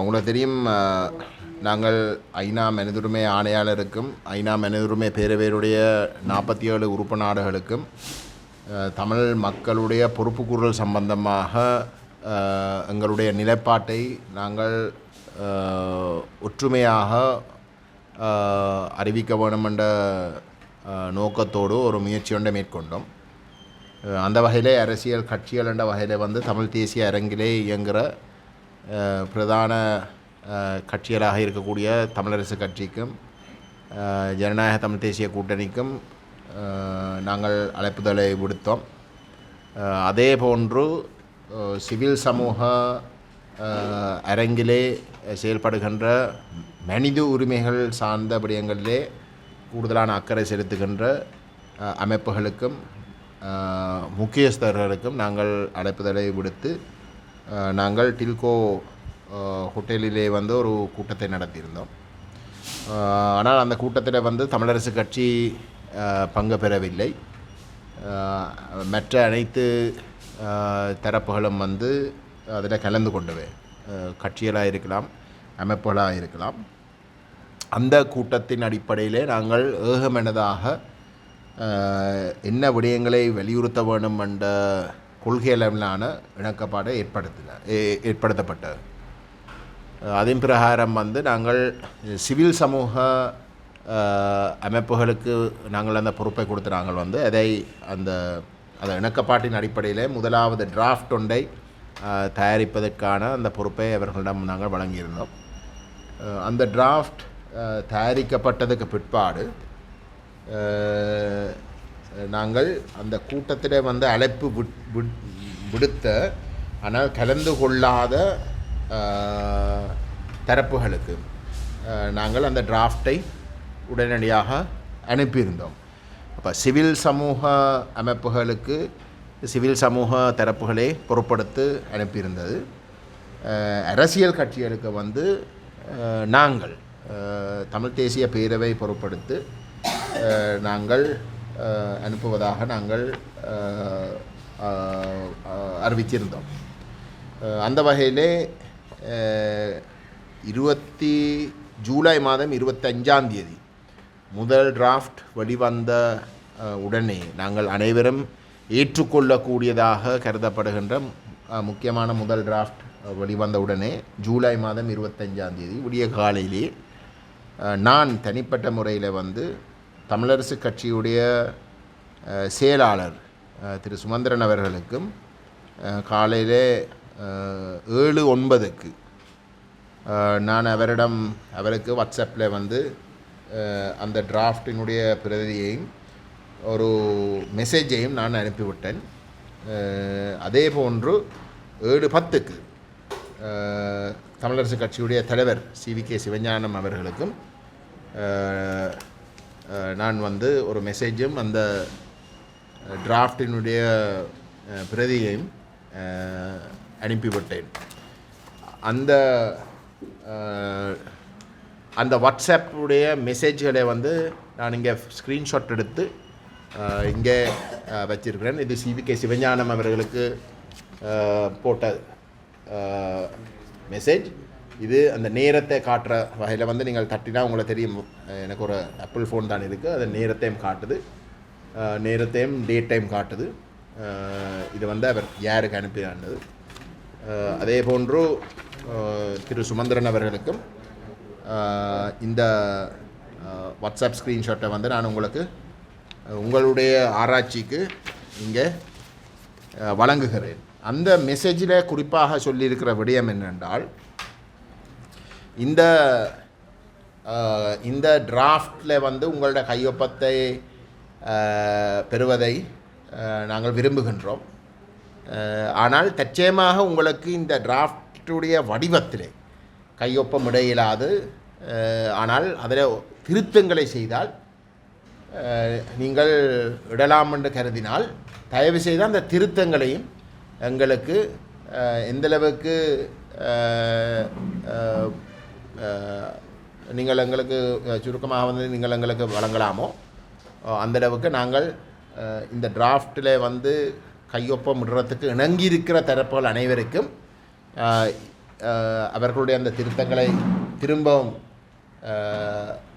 உங்களுக்கு தெரியும் நாங்கள் ஐநா மனிதுரிமை ஆணையாளருக்கும் ஐநா மனிதுரிமை பேரவையுடைய நாற்பத்தி ஏழு உறுப்பு நாடுகளுக்கும் தமிழ் மக்களுடைய பொறுப்புக்கூறல் சம்பந்தமாக எங்களுடைய நிலைப்பாட்டை நாங்கள் ஒற்றுமையாக அறிவிக்க வேண்டும் என்ற நோக்கத்தோடு ஒரு முயற்சி ஒன்றை மேற்கொண்டோம். அந்த வகையிலே அரசியல் கட்சிகள் என்ற வகையில் வந்து தமிழ் தேசிய அரங்கிலே இயங்குகிற பிரதான கட்சிகளாக இருக்கக்கூடிய தமிழரசு கட்சிக்கும் ஜனநாயக தமிழ் தேசிய கூட்டணிக்கும் நாங்கள் அழைப்புதலை விடுத்தோம். அதே போன்று சிவில் சமூக அரங்கிலே செயல்படுகின்ற மனித உரிமைகள் சார்ந்த விடயங்களிலே கூடுதலான அக்கறை செலுத்துகின்ற அமைப்புகளுக்கும் முக்கியஸ்தர்களுக்கும் நாங்கள் அழைப்புதலை விடுத்து நாங்கள் டில்கோ ஹோட்டலிலே வந்து ஒரு கூட்டத்தை நடத்தியிருந்தோம். ஆனால் அந்த கூட்டத்தில் வந்து தமிழரசு கட்சி பங்கு பெறவில்லை. மற்ற அனைத்து தரப்புகளும் வந்து அதில் கலந்து கொண்டவை கட்சிகளாக இருக்கலாம் அமைப்புகளாக இருக்கலாம். அந்த கூட்டத்தின் அடிப்படையிலே நாங்கள் ஏகமனதாக என்ன விடயங்களை வலியுறுத்த வேண்டும் என்ற கொள்கை அளவிலான இணக்கப்பாடு ஏற்படுத்தின ஏ- ஏற்படுத்தப்பட்டது. அதன் பிரகாரம் வந்து நாங்கள் சிவில் சமூக அமைப்புகளுக்கு நாங்கள் அந்த பொறுப்பை கொடுத்து நாங்கள் வந்து அதை அந்த அந்த இணக்கப்பாட்டின் அடிப்படையில் முதலாவது டிராஃப்ட் ஒன்றை தயாரிப்பதற்கான அந்த பொறுப்பை அவர்களிடம் நாங்கள் வழங்கியிருந்தோம். அந்த டிராஃப்ட் தயாரிக்கப்பட்டதுக்கு பிற்பாடு நாங்கள் அந்த கூட்டத்தில் வந்து அழைப்பு விட்- விட்- விடுத்த ஆனால் கலந்து கொள்ளாத தரப்புகளுக்கு நாங்கள் அந்த டிராஃப்டை உடனடியாக அனுப்பியிருந்தோம். அப்போ சிவில் சமூக அமைப்புகளுக்கு சிவில் சமூக தரப்புகளே பொறுப்படுத்து அனுப்பியிருந்தது. அரசியல் கட்சிகளுக்கு வந்து நாங்கள் தமிழ் தேசிய பேரவை பொறுப்படுத்து நாங்கள் அனுப்புவதாக நாங்கள் அறிவித்திருந்தோம். அந்த வகையிலே இருபத்தி ஜூலை மாதம் இருபத்தஞ்சாம் தேதி முதல் டிராஃப்ட் வெளிவந்த உடனே நாங்கள் அனைவரும் ஏற்றுக்கொள்ளக்கூடியதாக கருதப்படுகின்ற முக்கியமான முதல் டிராஃப்ட் வெளிவந்த உடனே ஜூலை மாதம் இருபத்தஞ்சாம் தேதி விடிய காலையிலே நான் தனிப்பட்ட முறையில் வந்து தமிழரசு கட்சியுடைய செயலாளர் திரு சுமந்திரன் அவர்களுக்கும் காலையில் காலையிலே ஏழு ஒன்பதுக்கு நான் அவரிடம் அவருக்கு வாட்ஸ்அப்பில் வந்து அந்த டிராஃப்டினுடைய பிரதியையும் ஒரு மெசேஜையும் நான் அனுப்பிவிட்டேன். அதே போன்று ஏழு பத்துக்கு தமிழரசு கட்சியுடைய தலைவர் சி கே சிவஞானம் அவர்களுக்கும் நான் வந்து ஒரு மெசேஜும் அந்த டிராஃப்டினுடைய பிரதியையும் அனுப்பிவிட்டேன். அந்த அந்த வாட்ஸ்அப்புடைய மெசேஜ்களை வந்து நான் இங்கே ஸ்க்ரீன்ஷாட் எடுத்து இங்கே வச்சிருக்கிறேன். இது சிவிகே சிவஞானம் அவர்களுக்கு போட்ட மெசேஜ் இது அந்த நேரத்தை காட்டுற வகையில் வந்து நீங்கள் தட்டினா உங்களை தெரியும். எனக்கு ஒரு ஆப்பிள் ஃபோன் தான் இருக்குது அது நேரத்தையும் காட்டுது. நேரத்தையும் டேட் டைம் காட்டுது இது வந்து அவர் யாருக்கு அனுப்பினானது அதே போன்று திரு சுமந்திரன் அவர்களுக்கும் இந்த வாட்ஸ்அப் ஸ்க்ரீன்ஷாட்டை வந்து நான் உங்களுக்கு உங்களுடைய ஆராய்ச்சிக்கு இங்கே வழங்குகிறேன். அந்த மெசேஜில் குறிப்பாக சொல்லியிருக்கிற விடயம் என்னென்றால் இந்த இந்த டிராஃப்டில் வந்து உங்களோட கையொப்பத்தை பெறுவதை நாங்கள் விரும்புகின்றோம். ஆனால் தற்சயமாக உங்களுக்கு இந்த டிராஃப்டுடைய வடிவத்திலே கையொப்பம் இடையிலாது. ஆனால் அதில் திருத்தங்களை செய்தால் நீங்கள் இடலாம் என்று கருதினால் தயவு செய்து அந்த திருத்தங்களையும் எங்களுக்கு எந்தளவுக்கு நீங்கள் எங்களுக்கு சுருக்கமாக வந்து நீங்கள் எங்களுக்கு வழங்கலாமோ அந்தளவுக்கு அந்த அளவுக்கு நாங்கள் இந்த டிராஃப்டில் வந்து கையொப்பம் விடுறதுக்கு இணங்கி இருக்கிற தரப்புகள் அனைவருக்கும் அவர்களுடைய அந்த திருத்தங்களை திரும்பவும்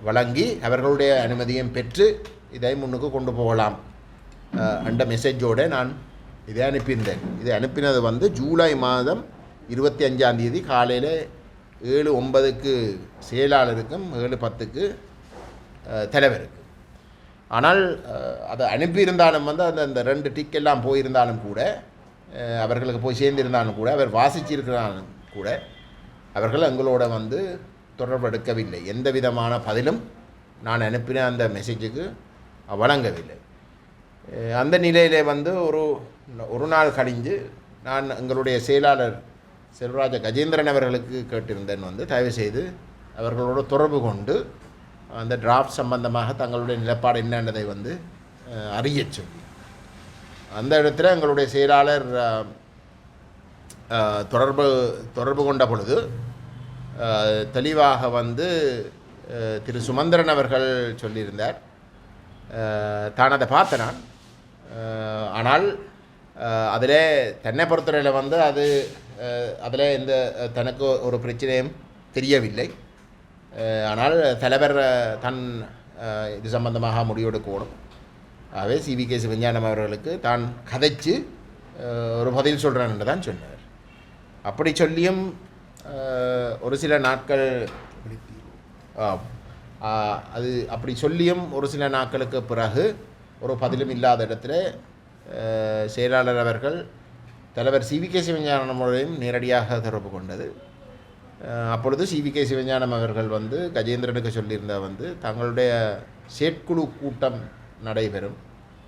வழங்கி அவர்களுடைய அனுமதியும் பெற்று இதை முன்னுக்கு கொண்டு போகலாம் அந்த என்ற மெசேஜோடு நான் இதை அனுப்பியிருந்தேன் இதை அனுப்பினது வந்து ஜூலை மாதம் இருபத்தி அஞ்சாம் தேதி காலையில் ஏழு ஒன்பதுக்கு செயலாளருக்கும் ஏழு பத்துக்கு தலைவருக்கு ஆனால் அதை அனுப்பியிருந்தாலும் வந்து அந்த அந்த ரெண்டு டிக் எல்லாம் போயிருந்தாலும் கூட அவர்களுக்கு போய் சேர்ந்திருந்தாலும் கூட அவர் வாசிச்சிருக்கிறாலும் கூட அவர்கள் எங்களோட வந்து தொடர்பு எடுக்கவில்லை. எந்த விதமான பதிலும் நான் அனுப்பின அந்த மெசேஜுக்கு வழங்கவில்லை. அந்த நிலையிலே வந்து ஒரு ஒரு நாள் கழிஞ்சு நான் எங்களுடைய செயலாளர் செல்வராஜ கஜேந்திரன் அவர்களுக்கு கேட்டிருந்தேன் வந்து தயவு செய்து தொடர்பு கொண்டு அந்த டிராஃப்ட் சம்பந்தமாக தங்களுடைய நிலப்பாடு என்னன்றதை வந்து அறிய சொல்லி. அந்த இடத்துல எங்களுடைய செயலாளர் தொடர்பு தொடர்பு கொண்ட பொழுது தெளிவாக வந்து திரு சுமந்திரன் அவர்கள் சொல்லியிருந்தார். தான் அதை பார்த்தேன் ஆனால் அதில் தன்னை பொறுத்தவரையில் வந்து அது அதில் எந்த தனக்கு ஒரு பிரச்சனையும் தெரியவில்லை. ஆனால் தலைவர் தன் இது சம்பந்தமாக முடிவெடுக்கணும். ஆகவே சிவிகே சிவஞானம் அவர்களுக்கு தான் கதைச்சு ஒரு பதில் சொல்கிறேன் என்று தான் சொன்னார். அப்படி சொல்லியும் ஒரு சில நாட்கள் ஆம். அது அப்படி சொல்லியும் ஒரு சில நாட்களுக்கு பிறகு ஒரு பதிலும் இல்லாத இடத்துல செயலாளர் அவர்கள் தலைவர் சிவிகே சிவஞானமுடையும் நேரடியாக தொடர்பு கொண்டது. அஹ், அப்பொழுது கே. சிவஞானம் அவர்கள் வந்து கஜேந்திரனுக்கு சொல்லியிருந்த வந்து தங்களுடைய செயற்குழு கூட்டம் நடைபெறும்.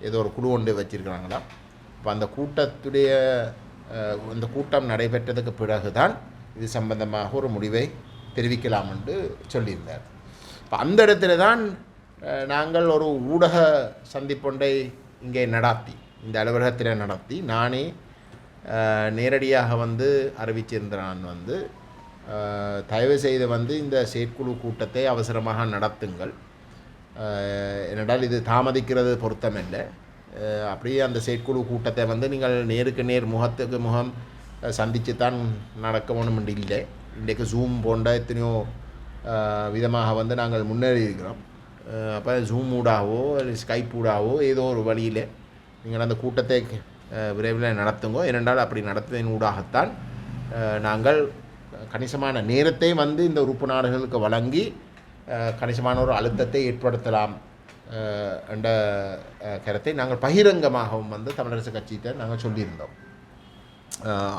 ஏதோ ஒரு குழு ஒன்று வச்சிருக்கிறாங்களாம். இப்போ அந்த கூட்டத்துடைய அந்த கூட்டம் நடைபெற்றதுக்கு பிறகுதான் இது சம்பந்தமாக ஒரு முடிவை தெரிவிக்கலாம் என்று சொல்லியிருந்தார். இப்போ அந்த இடத்துல தான் நாங்கள் ஒரு ஊடக சந்திப்பொன்றை இங்கே நடாத்தி. இந்த அலுவலகத்தில் நடத்தி நானே நேரடியாக வந்து அறிவிச்சிருந்த நான் வந்து தயவு செய்து வந்து இந்த செயற்குழு கூட்டத்தை அவசரமாக நடத்துங்கள். ஏனென்றால் இது தாமதிக்கிறது பொருத்தமில்லை. அப்படியே அந்த செயற்குழு கூட்டத்தை வந்து நீங்கள் நேருக்கு நேர் முகத்துக்கு முகம் சந்தித்து தான் நடக்க வேணும் என்று இல்லை. இன்றைக்கு ஜூம் போன்ற எத்தனையோ விதமாக வந்து நாங்கள் முன்னேறி இருக்கிறோம் அப்போ ஜூம் ஊடாகவோ ஸ்கைப் ஊடாகவோ ஏதோ ஒரு வழியில் நீங்கள் அந்த கூட்டத்தை விரைவில் நடத்துங்க. ஏனென்றால் அப்படி நடத்துவதன் ஊடாகத்தான் நாங்கள் கணிசமான நேரத்தை வந்து இந்த உறுப்பு நாடுகளுக்கு வழங்கி கணிசமான ஒரு அழுத்தத்தை ஏற்படுத்தலாம் என்ற கருத்தை நாங்கள் பகிரங்கமாகவும் வந்து தமிழரசு கட்சியிட்ட நாங்கள் சொல்லியிருந்தோம்.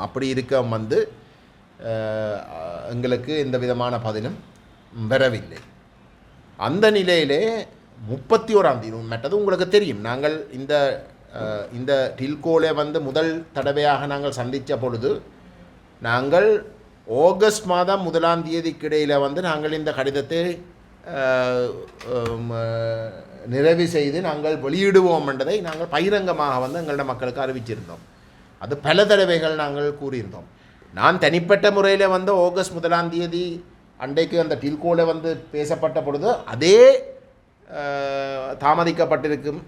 அப்படி இருக்க வந்து எங்களுக்கு எந்த விதமான பதிலும் வரவில்லை. அந்த நிலையிலே முப்பத்தி ஓராம் தேதி மற்றது உங்களுக்கு தெரியும். நாங்கள் இந்த இந்த டில்கோலை வந்து முதல் தடவையாக நாங்கள் சந்தித்த பொழுது நாங்கள் ஆகஸ்ட் மாதம் முதலாம் தேதிக்கு இடையில் வந்து நாங்கள் இந்த கடிதத்தை நிறைவு செய்து நாங்கள் வெளியிடுவோம் என்றதை நாங்கள் பகிரங்கமாக வந்து எங்களோட மக்களுக்கு அறிவிச்சிருந்தோம். அது பல தடவைகள் நாங்கள் கூறியிருந்தோம். நான் தனிப்பட்ட முறையில் வந்து ஆகஸ்ட் முதலாம் தேதி அன்றைக்கு அந்த டில்கோவில் வந்து பேசப்பட்ட பொழுது அதே தாமதிக்கப்பட்டிருக்கும்.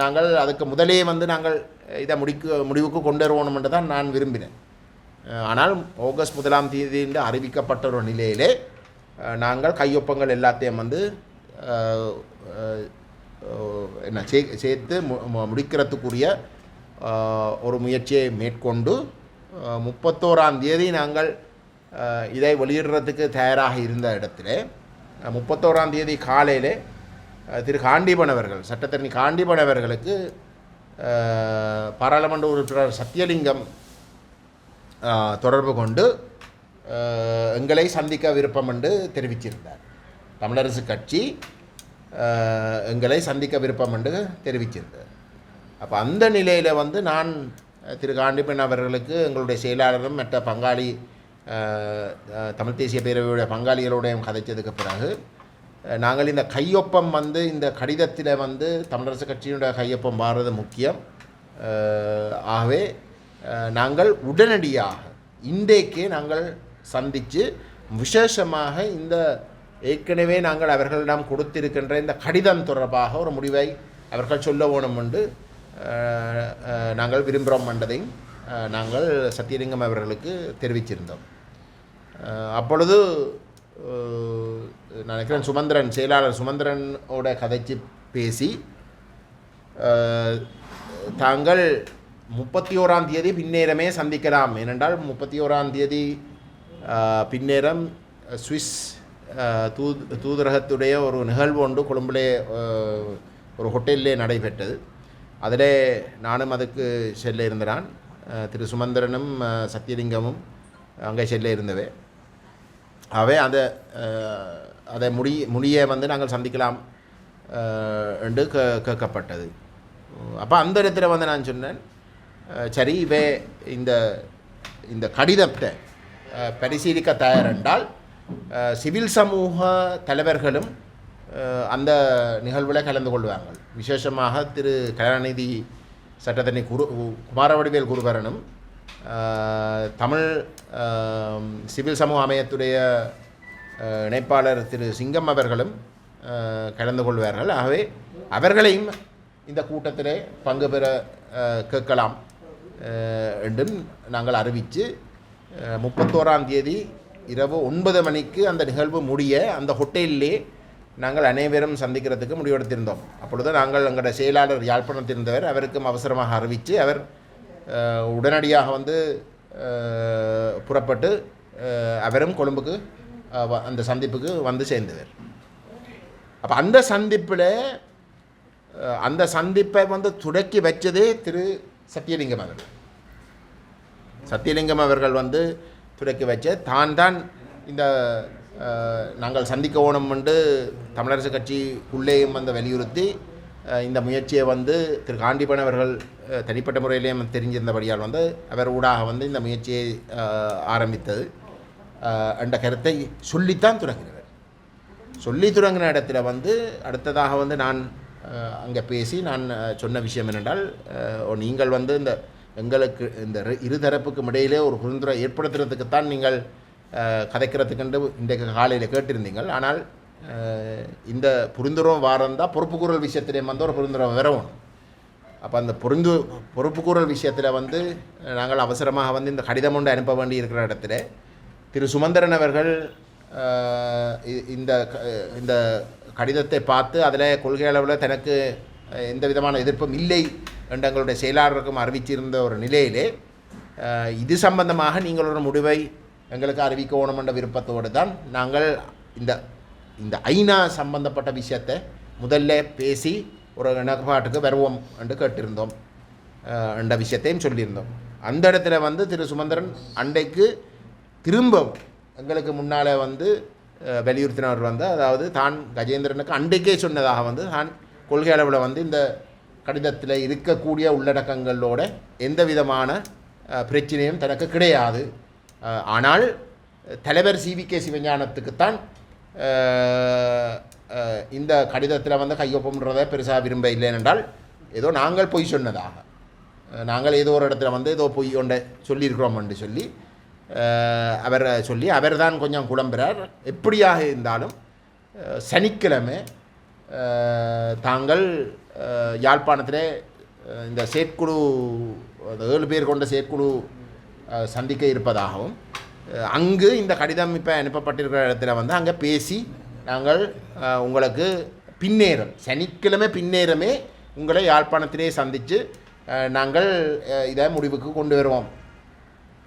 நாங்கள் அதுக்கு முதலே வந்து நாங்கள் இதை முடிக்க முடிவுக்கு கொண்டு வருவோம் என்று தான் நான் விரும்பினேன். ஆனால் ஆகஸ்ட் முதலாம் தேதி என்று அறிவிக்கப்பட்ட ஒரு நிலையிலே நாங்கள் கையொப்பங்கள் எல்லாத்தையும் வந்து என்ன சே சேர்த்து மு முடிக்கிறதுக்குரிய ஒரு முயற்சியை மேற்கொண்டு முப்பத்தோராம் தேதி நாங்கள் இதை வெளியிடுறதுக்கு தயாராக இருந்த இடத்துல முப்பத்தோராம் தேதி காலையிலே திரு காண்டிபன் அவர்கள் சட்டத்தரணி காண்டிபன் அவர்களுக்கு பாராளுமன்ற உறுப்பினர் சத்தியலிங்கம் தொடர்பு கொண்டு எங்களை சந்திக்க விருப்பம் என்று தெரிவித்திருந்தார் தமிழரசு கட்சி எங்களை சந்திக்க விருப்பம் என்று தெரிவிச்சிருந்தார். அப்போ அந்த நிலையில் வந்து நான் திரு காண்டிபன் அவர்களுக்கு எங்களுடைய செயலாளரும் மற்ற பங்காளி தமிழ் தேசிய பேரவையுடைய பங்காளிகளோடையும் கதைச்சதுக்கு பிறகு நாங்கள் இந்த கையொப்பம் வந்து இந்த கடிதத்தில் வந்து தமிழரசு கட்சியினுடைய கையொப்பம் மாறுறது முக்கியம். ஆகவே நாங்கள் உடனடியாக இன்றைக்கே நாங்கள் சந்தித்து விசேஷமாக இந்த ஏற்கனவே நாங்கள் அவர்களிடம் கொடுத்திருக்கின்ற இந்த கடிதம் தொடர்பாக ஒரு முடிவை அவர்கள் சொல்ல வேணும் என்று நாங்கள் விரும்புகிறோம் என்றதையும் நாங்கள் சத்தியலிங்கம் அவர்களுக்கு தெரிவிச்சிருந்தோம். அப்பொழுது நான் நினைக்கிறேன் சுமந்திரன் செயலாளர் சுமந்திரனோட கதைச்சு பேசி தாங்கள் முப்பத்தி ஓராம் தேதி பின்னேரமே சந்திக்கலாம். ஏனென்றால் முப்பத்தி ஓராம் தேதி பின்னேரம் சுவிஸ் தூ தூதரகத்துடைய ஒரு நிகழ்வு ஒன்று கொழும்பிலே ஒரு ஹோட்டலிலே நடைபெற்றது. அதிலே நானும் அதுக்கு செல்ல இருந்தனான் திரு சுமந்திரனும் சத்தியலிங்கமும் அங்கே செல்ல இருந்தவை. அவை அந்த அதை முடி முடிய வந்து நாங்கள் சந்திக்கலாம் என்று கே கேட்கப்பட்டது. அப்போ அந்த இடத்துல வந்து நான் சொன்னேன் சரி இவே இந்த இந்த கடிதத்தை பரிசீலிக்க தயார் என்றால் சிவில் சமூக தலைவர்களும் அந்த நிகழ்வில் கலந்து கொள்வார்கள். விசேஷமாக திரு கலாநிதி சட்டத்தனி குரு குமாரவடிவேல் குருவரனும் தமிழ் சிவில் சமூக அமையத்துடைய இணைப்பாளர் திரு சிங்கம் அவர்களும் கலந்து கொள்வார்கள். ஆகவே அவர்களையும் இந்த கூட்டத்திலே பங்கு பெற கேட்கலாம் என்றும் நாங்கள் அறிவித்து முப்பத்தோராம் தேதி இரவு ஒன்பது மணிக்கு அந்த நிகழ்வு முடிய அந்த ஹோட்டலிலே நாங்கள் அனைவரும் சந்திக்கிறதுக்கு முடிவெடுத்திருந்தோம். அப்பொழுது நாங்கள் எங்களோட செயலாளர் யாழ்ப்பாணத்தில் இருந்தவர் அவருக்கும் அவசரமாக அறிவித்து அவர் உடனடியாக வந்து புறப்பட்டு அவரும் கொழும்புக்கு அந்த சந்திப்புக்கு வந்து சேர்ந்தவர். அப்போ அந்த சந்திப்பில் அந்த சந்திப்பை வந்து துடக்கி வச்சதே திரு சத்தியலிங்கம் அவர்கள். சத்தியலிங்கம் அவர்கள் வந்து துடக்கி வச்ச தான் தான் இந்த நாங்கள் சந்திக்க ஓணம் என்று தமிழரசு கட்சிக்குள்ளேயும் வந்து வலியுறுத்தி இந்த முயற்சியை வந்து திரு காண்டிபன் அவர்கள் தனிப்பட்ட முறையிலேயும் தெரிஞ்சிருந்தபடியால் வந்து அவர் ஊடாக வந்து இந்த முயற்சியை ஆரம்பித்தது. என்ற கருத்தை சொல்லித்தான் தொடங்கினவர். சொல்லி தொடங்கின இடத்துல வந்து அடுத்ததாக வந்து நான் அங்கே பேசி நான் சொன்ன விஷயம் என்னென்றால் நீங்கள் வந்து இந்த எங்களுக்கு இந்த இரு- இருதரப்புக்கும் இடையிலே ஒரு புரிந்துரை ஏற்படுத்துறதுக்குத்தான் நீங்கள் கதைக்கிறதுக்கென்று இன்றைக்கு காலையில் கேட்டிருந்தீங்கள். ஆனால் இந்த புரிந்துரம் வாரம் தான் பொறுப்புக்கூறல் விஷயத்திலே வந்து ஒரு புரிந்துணர்வு வரணும் அப்போ அந்த பொருந்து பொறுப்புக்கூறல் விஷயத்தில் வந்து நாங்கள் அவசரமாக வந்து இந்த கடிதம் ஒன்று அனுப்ப வேண்டி இருக்கிற இடத்துல திரு சுமந்திரன் அவர்கள் இந்த க- இந்த கடிதத்தை பார்த்து அதில் கொள்கை அளவில் தனக்கு எந்த விதமான எதிர்ப்பும் இல்லை என்று எங்களுடைய செயலாளருக்கும் அறிவிச்சிருந்த ஒரு நிலையிலே இது சம்பந்தமாக நீங்களோட முடிவை எங்களுக்கு அறிவிக்கவணும் என்ற விருப்பத்தோடு தான் நாங்கள் இந்த இந்த ஐநா சம்பந்தப்பட்ட விஷயத்தை முதல்ல பேசி ஒரு நிலப்பாட்டுக்கு வருவோம் என்று கேட்டிருந்தோம். என்ற விஷயத்தையும் சொல்லியிருந்தோம். அந்த இடத்துல வந்து திரு சுமந்திரன் அன்றைக்கு திரும்பவும் எங்களுக்கு முன்னால் வந்து வலியுறுத்தினவர் வந்து அதாவது தான் கஜேந்திரனுக்கு அன்றைக்கே சொன்னதாக வந்து தான் கொள்கை அளவில் வந்து இந்த கடிதத்தில் இருக்கக்கூடிய உள்ளடக்கங்களோட எந்த விதமான பிரச்சனையும் தனக்கு கிடையாது. ஆனால் தலைவர் சிவி கே. சிவஞானத்துக்குத்தான் இந்த கடிதத்தில் வந்து கையொப்பம்ன்றதை பெருசாக விரும்ப இல்லை என்றால் ஏதோ நாங்கள் பொய் சொன்னதாக. நாங்கள் ஏதோ ஒரு இடத்துல வந்து ஏதோ பொய் ஒன்றை சொல்லியிருக்கிறோம் என்று சொல்லி அவரை சொல்லி அவர் தான் கொஞ்சம் குழம்புறார். எப்படியாக இருந்தாலும் சனிக்கிழமை தாங்கள் யாழ்ப்பாணத்தில் யாழ்ப்பாணத்திலே இந்த செயற்குழு அந்த ஏழு பேர் கொண்ட செயற்குழு சந்திக்க இருப்பதாகவும் அங்கு இந்த கடிதம் இப்போ அனுப்பப்பட்டிருக்கிற இடத்துல வந்து அங்கே பேசி நாங்கள் உங்களுக்கு பின்னேரம் சனிக்கிழமை பின்னேரமே உங்களை யாழ்ப்பாணத்திலே சந்தித்து நாங்கள் இதை முடிவுக்கு கொண்டு வருவோம்.